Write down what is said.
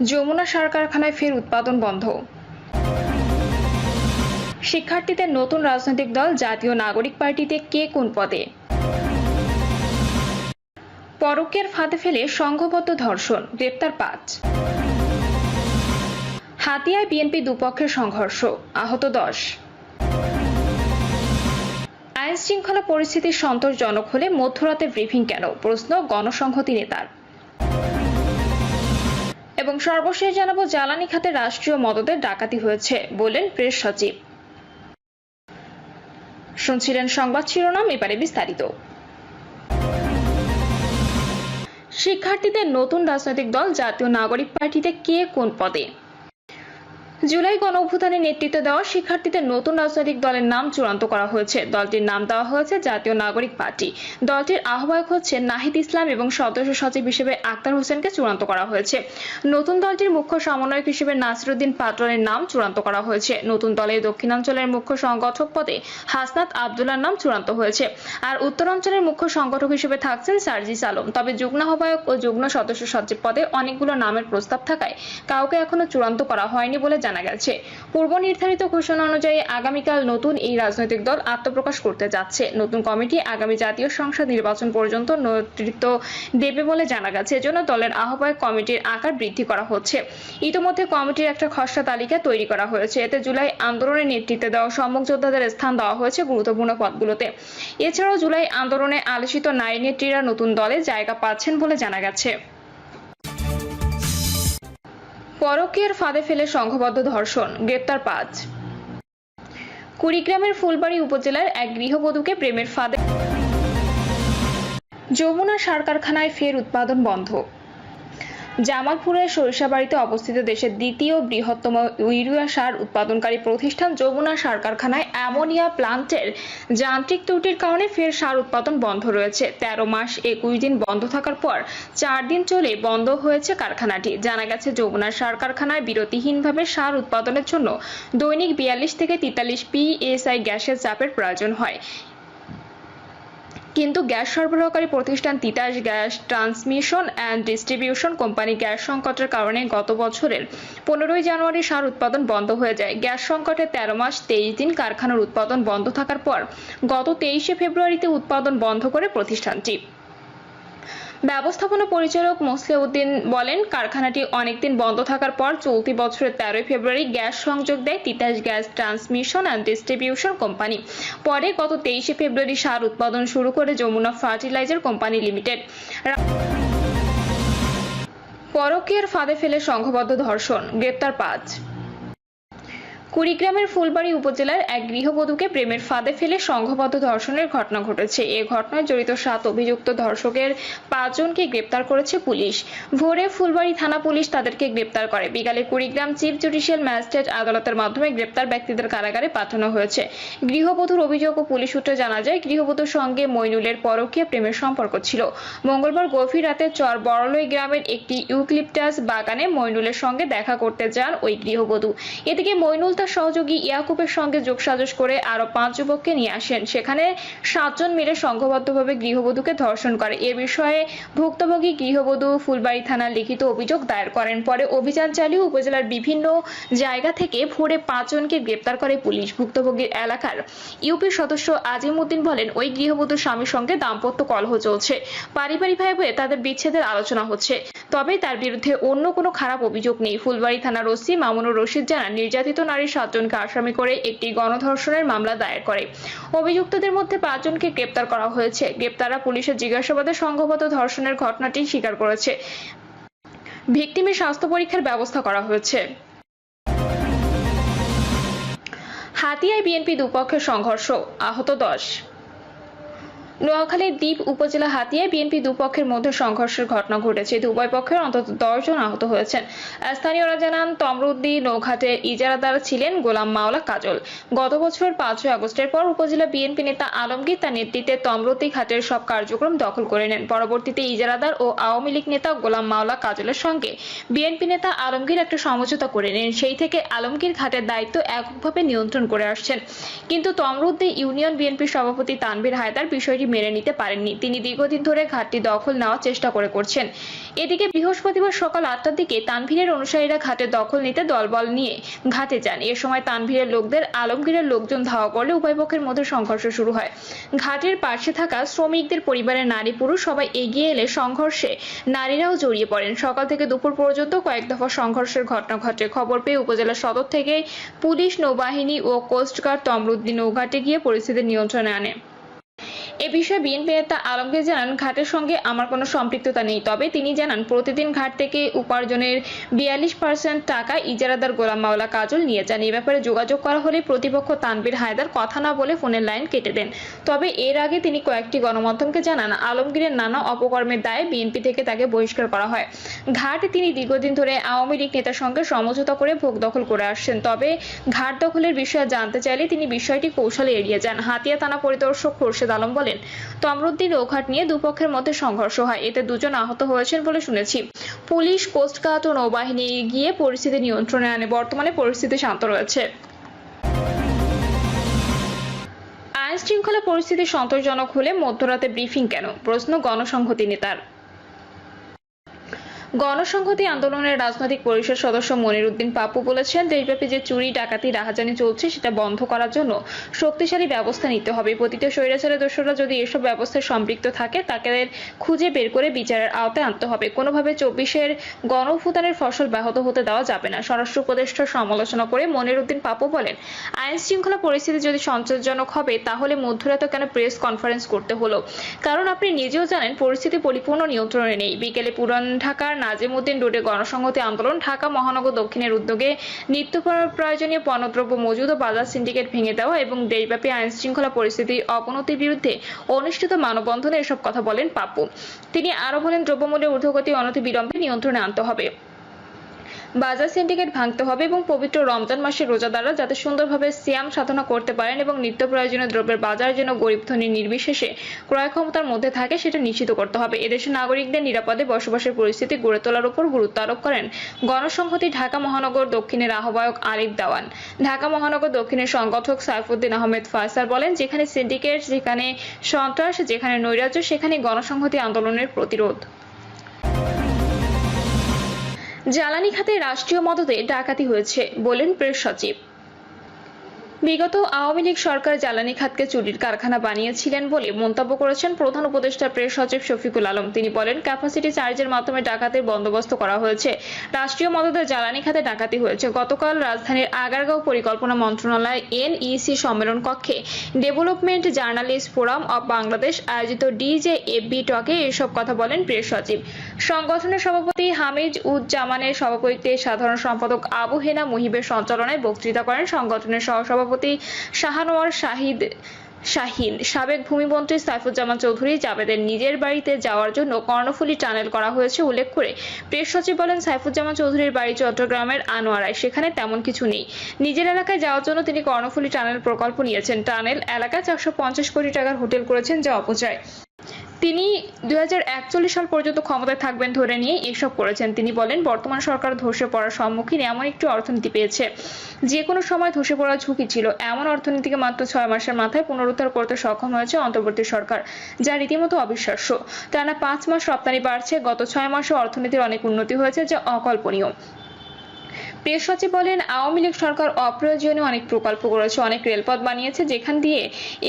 যমুনা সার কারখানায় ফের উৎপাদন বন্ধ। শিক্ষার্থীদের নতুন রাজনৈতিক দল জাতীয় নাগরিক পার্টিতে কে কোন পদে? পরকের ফাঁদে ফেলে সংঘবদ্ধ ধর্ষণ, গ্রেপ্তার পাঁচ। হাতিয়ায় বিএনপি দুপক্ষের সংঘর্ষ, আহত দশ। আইন শৃঙ্খলা পরিস্থিতি সন্তোষজনক হলে মধ্যরাতে ব্রিফিং কেন? প্রশ্ন গণসংহতি নেতার। এবং সর্বশেষ জানাব, জ্বালানি খাতে রাষ্ট্রীয় মদদের ডাকাতি হয়েছে বললেন প্রেস সচিব। শুনছিলেন সংবাদ শিরোনাম, এবারে বিস্তারিত। শিক্ষার্থীদের নতুন রাজনৈতিক দল, জাতীয় নাগরিক পার্টিতে কে কোন পদে? জুলাই গণ অভ্যুত্থানে নেতৃত্ব দেওয়া শিক্ষার্থীদের নতুন রাজনৈতিক দলের নাম চূড়ান্ত করা হয়েছে। দলটির নাম দেওয়া হয়েছে জাতীয় নাগরিক পার্টি। দলটির আহ্বায়ক হচ্ছে নাহিদ ইসলাম এবং সদস্য সচিব হিসেবে আক্তার হোসেনকে চূড়ান্ত করা হয়েছে। নতুন দলটির মুখ্য সমন্বয়ক হিসেবে নাসিরুদ্দিন পাটোয়ারের নাম চূড়ান্ত করা হয়েছে। নতুন দলের দক্ষিণাঞ্চলের মুখ্য সংগঠক পদে হাসনাত আবদুল্লার নাম চূড়ান্ত হয়েছে। আর উত্তরাঞ্চলের মুখ্য সংগঠক হিসেবে থাকছেন সার্জিস আলম। তবে যুগ্ম আহ্বায়ক ও যুগ্ম সদস্য সচিব পদে অনেকগুলো নামের প্রস্তাব থাকায় কাউকে এখনও চূড়ান্ত করা হয়নি বলে জানা গেছে। পূর্ব নির্ধারিত ঘোষণা অনুযায়ী আগামীকাল নতুন এই রাজনৈতিক দল আত্মপ্রকাশ করতে যাচ্ছে। নতুন কমিটি আগামী জাতীয় সংসদ নির্বাচন পর্যন্ত নেতৃত্ব দেবে বলে জানা গেছে। এজন্য দলের আহ্বায়ক কমিটির আকার বৃদ্ধি করা হচ্ছে। ইতিমধ্যে কমিটির একটা খসড়া তালিকা তৈরি করা হয়েছে। এতে জুলাই আন্দোলনের নেতৃত্বে দেওয়া সম্মুখ যোদ্ধাদের স্থান দেওয়া হয়েছে গুরুত্বপূর্ণ পদগুলোতে। এছাড়াও জুলাই আন্দোলনে আলোচিত নারী নেত্রীরা নতুন দলে জায়গা পাচ্ছেন বলে জানা গেছে। পরকীয়ার ফাঁদে ফেলে সংঘবদ্ধ ধর্ষণ, গ্রেপ্তার পাঁচ। কুড়িগ্রামের ফুলবাড়ি উপজেলার এক গৃহবধূকে প্রেমের ফাঁদে যমুনা সার কারখানায় ফের উৎপাদন বন্ধ। জামালপুরের সরিষাবাড়িতে অবস্থিত দেশের দ্বিতীয় বৃহত্তম ইউরিয়া সার উৎপাদনকারী প্রতিষ্ঠান যমুনা সার কারখানায় অ্যামোনিয়া প্লান্টের যান্ত্রিক ত্রুটির কারণে ফের সার উৎপাদন বন্ধ রয়েছে। তেরো মাস একুশ দিন বন্ধ থাকার পর চার দিন চলে বন্ধ হয়েছে কারখানাটি। জানা গেছে, যমুনা সার কারখানায় বিরতিহীনভাবে সার উৎপাদনের জন্য দৈনিক বিয়াল্লিশ থেকে তেতাল্লিশ পিএসআই গ্যাসের চাপের প্রয়োজন হয়। কিন্তু গ্যাস সরবরাহকারী প্রতিষ্ঠান Titas gas transmission and distribution company gas সংকটের কারণে গত বছরের পনেরোই জানুয়ারি সার উৎপাদন বন্ধ হয়ে যায়। গ্যাস সংকটে তেরো মাস, তেইশ দিন কারখানার উৎপাদন বন্ধ থাকার পর গত তেইশে ফেব্রুয়ারিতে উৎপাদন বন্ধ করে প্রতিষ্ঠানটি। ব্যবস্থাপনা পরিচালক মোসলেউদ্দিন বলেন, কারখানাটি অনেকদিন বন্ধ থাকার পর চলতি বছরের তেরোই ফেব্রুয়ারি গ্যাস সংযোগ দেয় Titas gas transmission and distribution company. পরে গত তেইশে ফেব্রুয়ারি সার উৎপাদন শুরু করে যমুনা ফার্টিলাইজার কোম্পানি লিমিটেড। পরকীয়ার ফাঁদে ফেলে সংঘবদ্ধ ধর্ষণ, গ্রেপ্তার পাঁচ। কুড়িগ্রামের ফুলবাড়ী উপজেলার এক গৃহবধূকে প্রেমের ফাঁদে ফেলে সংঘবদ্ধ ধর্ষণের ঘটনা ঘটেছে। এ ঘটনায় জড়িত সাত অভিযুক্ত ধর্ষকের পাঁচজনকে গ্রেপ্তার করেছে পুলিশ। ভোরে ফুলবাড়ী থানা পুলিশ তাদেরকে গ্রেপ্তার করে। বিকালে কুড়িগ্রাম চিফ জুডিশিয়াল ম্যাজিস্ট্রেট আদালতের মাধ্যমে গ্রেপ্তার ব্যক্তিদের কারাগারে পাঠানো হয়েছে। গৃহবধূর অভিযোগ ও পুলিশ সূত্রে জানা যায়, গৃহবধূর সঙ্গে মইনুলের পরকীয়া প্রেমের সম্পর্ক ছিল। মঙ্গলবার গভীর রাতে চর বড়লই গ্রামের একটি ইউক্লিপটাস বাগানে মইনুলের সঙ্গে দেখা করতে যান ওই গৃহবধূ। এদিকে মইনুল তার সহযোগী ইয়াকুবের সঙ্গে যোগসাজশ করে আরও পাঁচ যুবককে নিয়ে আসেন। সেখানে সাতজন মিলে সংঘবদ্ধভাবে গৃহবধূকে ধর্ষণ করে। এ বিষয়ে ভুক্তভোগী গৃহবধূ ফুলবাড়ি থানার লিখিত অভিযোগ দায়ের করেন। পরে অভিযান চালিয়ে উপজেলার বিভিন্ন জায়গা থেকে ভোরে পাঁচজনকে গ্রেপ্তার করে পুলিশ। ভুক্তভোগীর এলাকার ইউপির সদস্য আজিম উদ্দিন বলেন, ওই গৃহবধূর স্বামীর সঙ্গে দাম্পত্য কলহ চলছে। পারিবারিক পারিবারিকভাবে তাদের বিচ্ছেদের আলোচনা হচ্ছে। তবে তার বিরুদ্ধে অন্য কোনো খারাপ অভিযোগ নেই। ফুলবাড়ি থানার ওসি মামুনুর রশিদ জানান, নির্যাতিত নারী সাতজনকে আসামি করে একটি গণধর্ষণের মামলা দায়ের করে। অভিযুক্তদের মধ্যে পাঁচজনকে গ্রেপ্তার করা হয়েছে। গ্রেপ্তাররা পুলিশের জিজ্ঞাসাবাদে সংঘবদ্ধ ধর্ষণের ঘটনাটি স্বীকার করেছে। ভিকটিমের স্বাস্থ্য পরীক্ষার ব্যবস্থা করা হয়েছে। হাতিয়ায় বিএনপি দুপক্ষের সংঘর্ষ, আহত দশ। নোয়াখালীর দ্বীপ উপজেলা হাতিয়ায় বিএনপি দুপক্ষের মধ্যে সংঘর্ষের ঘটনা ঘটেছে। উভয় পক্ষের অন্তত দশ জন আহত হয়েছেন। স্থানীয়রা জানান, তমরুদ্দি নৌঘাটে ইজারাদার ছিলেন গোলাম মাওলা কাজল। গত বছরের পাঁচই আগস্টের পর উপজেলা বিএনপি নেতা আলমগীর তার নেতৃত্বে তমরুদ্দি ঘাটের সব কার্যক্রম দখল করে নেন। পরবর্তীতে ইজারাদার ও আওয়ামী লীগ নেতা গোলাম মাওলা কাজলের সঙ্গে বিএনপি নেতা আলমগীর একটা সমঝোতা করে নেন। সেই থেকে আলমগীর ঘাটের দায়িত্ব এককভাবে নিয়ন্ত্রণ করে আসছেন। কিন্তু তমরুদ্দি ইউনিয়ন বিএনপির সভাপতি তানভীর হায়দার বিষয়টি মেনে নিতে পারেননি। তিনি দীর্ঘদিন ধরে ঘাটটি দখল নেওয়ার চেষ্টা করে করছেন। এদিকে বৃহস্পতিবার সকাল আটটার দিকে তানভীরের অনুসারীরা ঘাটের দখল নিতে দলবল নিয়ে ঘাটে যান। এ সময় তানভীরের লোকদের, আলমগীরের লোকজন ধাওয়া করলে উভয় পক্ষের মধ্যে সংঘর্ষ শুরু হয়। ঘাটের পাশে থাকা শ্রমিকদের পরিবারের নারী পুরুষ সবাই এগিয়ে এলে সংঘর্ষে নারীরাও জড়িয়ে পড়েন। সকাল থেকে দুপুর পর্যন্ত কয়েক দফা সংঘর্ষের ঘটনা ঘটে। খবর পেয়ে উপজেলা সদর থেকে পুলিশ, নৌবাহিনী ও কোস্টগার্ড তমরুদ্দিন নৌঘাটে গিয়ে পরিস্থিতি নিয়ন্ত্রণে আনে। এ বিষয়ে বিএনপি নেতা আলমগীর জানান, ঘাটের সঙ্গে আমার কোনো সম্পৃক্ততা নেই। তবে তিনি জানান, প্রতিদিন ঘাট থেকে উপার্জনের বিয়াল্লিশ পার্সেন্ট টাকা ইজারাদার গোলাম মাওলা কাজল নিয়ে যান। এ ব্যাপারে যোগাযোগ করা হলে প্রতিপক্ষ তানবীর হায়দার কথা না বলে ফোনের লাইন কেটে দেন। তবে এর আগে তিনি কয়েকটি গণমাধ্যমকে জানান, আলমগীরের নানা অপকর্মের দায়ে বিএনপি থেকে তাকে বহিষ্কার করা হয়। ঘাটে তিনি দীর্ঘদিন ধরে আওয়ামী লীগ নেতার সঙ্গে সমঝোতা করে ভোগ দখল করে আসছেন। তবে ঘাট দখলের বিষয়ে জানতে চাইলে তিনি বিষয়টি কৌশলে এড়িয়ে যান। হাতিয়া থানা পরিদর্শক খোরশেদ আলম বলেন তমরুদ্দিন নৌঘাট নিয়ে দুপক্ষের মধ্যে সংঘর্ষ হয়। এতে দুজন আহত হয়েছেন বলে শুনেছি। পুলিশ কোস্টগার্ড ও নৌবাহিনী গিয়ে পরিস্থিতি নিয়ন্ত্রণে আনে। বর্তমানে পরিস্থিতি শান্ত রয়েছে। আইন শৃঙ্খলা পরিস্থিতি সন্তোষজনক হলে মধ্যরাতে ব্রিফিং কেন? প্রশ্ন গণসংহতি নেতার। গণসংহতি আন্দোলনের রাজনৈতিক পরিষদ সদস্য মনির উদ্দিন পাপ্পু বলেছেন, দেশব্যাপী যে চুরি, ডাকাতি, রাহাজানি চলছে, সেটা বন্ধ করার জন্য শক্তিশালী ব্যবস্থা নিতে হবে। প্রতিটা স্বৈরাচারের দোষরা যদি এসব ব্যবস্থায় সম্পৃক্ত থাকে, তাকে খুঁজে বের করে বিচারের আওতায় আনতে হবে। কোনোভাবে চব্বিশের গণভূতানের ফসল ব্যাহত হতে দেওয়া যাবে না। স্বরাষ্ট্র উপদেষ্টার সমালোচনা করে মনির উদ্দিন পাপ্পু বলেন, আইন শৃঙ্খলা পরিস্থিতি যদি সন্তোষজনক হবে, তাহলে মধ্যরাতে কেন প্রেস কনফারেন্স করতে হলো? কারণ আপনি নিজেও জানেন, পরিস্থিতি পরিপূর্ণ নিয়ন্ত্রণে নেই। বিকেলে পুরান ঢাকার নাজিমুদ্দিন রোডে গণসংহতি আন্দোলন, ঢাকা মহানগর দক্ষিণের উদ্যোগে নিত্য প্রয়োজনীয় পণ্যদ্রব্য মজুদ ও বাজার সিন্ডিকেট ভেঙে দেওয়া এবং দেশব্যাপী আইন শৃঙ্খলা পরিস্থিতির অবনতির বিরুদ্ধে অনুষ্ঠিত মানববন্ধনে এসব কথা বলেন পাপ্পু তিনি আরও বলেন, দ্রব্যমূল্যের ঊর্ধ্বগতি অনতি বিলম্বে নিয়ন্ত্রণে আনতে হবে। বাজার সিন্ডিকেট ভাঙতে হবে এবং পবিত্র রমজান মাসে রোজাদাররা যাতে সুন্দরভাবে সিয়াম সাধনা করতে পারেন এবং নিত্য প্রয়োজনীয় দ্রব্যের বাজার যেন গরিব ধনী নির্বিশেষে ক্রয় ক্ষমতার মধ্যে থাকে সেটা নিশ্চিত করতে হবে। এদেশের নাগরিকদের নিরাপদে বসবাসের পরিস্থিতি গড়ে তোলার উপর গুরুত্ব আরোপ করেন গণসংহতি ঢাকা মহানগর দক্ষিণের আহ্বায়ক আরিফ দাওয়ান। ঢাকা মহানগর দক্ষিণের সংগঠক সাইফুদ্দিন আহমেদ ফয়সাল বলেন, যেখানে সিন্ডিকেট, যেখানে সন্ত্রাস, যেখানে নৈরাজ্য, সেখানে গণসংহতি আন্দোলনের প্রতিরোধ। জ্বালানি খাতে রাষ্ট্রীয় মদতে ডাকাতি হয়েছে বলেন প্রেস সচিব। বিগত আওয়ামী লীগ সরকার জ্বালানি খাতকে চুরির কারখানা বানিয়েছিলেন বলে মন্তব্য করেছেন প্রধান উপদেষ্টা প্রেস সচিব শফিকুল আলম। তিনি বলেন ক্যাপাসিটি চার্জের মাধ্যমে ডাকাতির বন্দোবস্ত করা হয়েছে। রাষ্ট্রীয় মদতে জ্বালানি খাতে ডাকাতি হয়েছে। গতকাল রাজধানীর আগারগাঁও পরিকল্পনা মন্ত্রণালয় এনইসি সম্মেলন কক্ষে development journalist forum of Bangladesh আয়োজিত ডিজে এফবি টকে এসব কথা বলেন প্রেস সচিব। সংগঠনের সভাপতি হামিদ উজ্জামানের সভাপতিত্বে সাধারণ সম্পাদক আবু হেনা মুহিবের সঞ্চালনায় বক্তৃতা করেন সংগঠনের সহসভাপতি শাহানোয়ার শাহিদ শাহিন। সাবেক ভূমিমন্ত্রী সাইফুজ্জামান চৌধুরী জাবেদের নিজের বাড়িতে যাওয়ার জন্য কর্ণফুলী টানেল করা হয়েছে উল্লেখ করে। প্রেস সচিব বলেন, সাইফুজ্জামান চৌধুরীর বাড়ি চট্টগ্রামের আনোয়ারায়। সেখানে তেমন কিছু নেই। নিজের এলাকায় যাওয়ার জন্য তিনি কর্ণফুলী টানেল প্রকল্প নিয়েছেন। টানেল এলাকায় চারশো পঞ্চাশ কোটি টাকার হোটেল করেছেন, যা অপচয়। তিনি দুই সাল পর্যন্ত ক্ষমতায় থাকবেন ধরে নিয়ে এসব করেছেন। তিনি বলেন, বর্তমান সরকার ধসে পড়ার সম্মুখীন এমন একটি অর্থনীতি পেয়েছে, যে কোনো সময় ধসে পড়ার ঝুঁকি ছিল। এমন অর্থনীতিকে মাত্র ছয় মাসের মাথায় পুনরুদ্ধার করতে সক্ষম হয়েছে অন্তর্বর্তী সরকার, যা রীতিমতো অবিশ্বাস্য। টানা পাঁচ মাস রপ্তানি বাড়ছে, গত ছয় মাসে অর্থনীতির অনেক উন্নতি হয়েছে, যা অকল্পনীয়। প্রেস সচিব বলেন, আওয়ামী লীগ সরকার অপ্রয়োজনীয় অনেক প্রকল্প করেছে, অনেক রেলপথ বানিয়েছে, যেখান দিয়ে